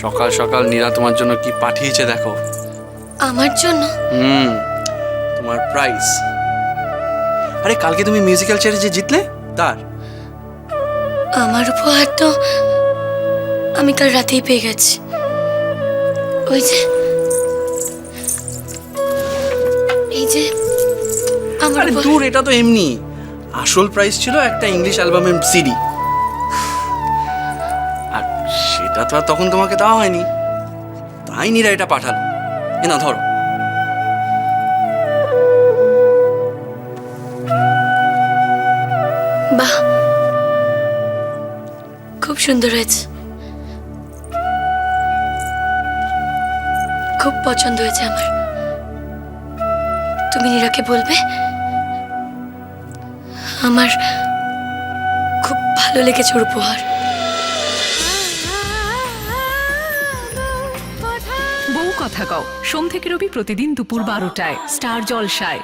সকাল সকাল নীরা তোমার জন্য কি পাঠিয়েছে দেখো। আমার জন্য? হুম তোমার প্রাইজ আরে কালকে তুমি মিউজিক্যাল চেয়ারে যে জিতলে তার? আমার উপহার তো আমি কাল রাতেই পেয়ে গেছি। ওই যে এই যে আমার আরে। দূর এটা তো এমনি। আসল প্রাইস ছিল একটা ইংলিশ অ্যালবামের সিডি সেটা তো আর তখন তোমাকে দেওয়া হয়নি। তাই নীরা এটা পাঠালো। এ না ধরো। বাহ। খুব সুন্দর হয়েছে। খুব পছন্দ হয়েছে আমার। তুমি নীরাকে বলবে? আমার খুব ভালো লেগেছে ওর উপহার। কথা কও। সোম থেকে রবি প্রতিদিন দুপুর বারোটায়। স্টার জলসায়।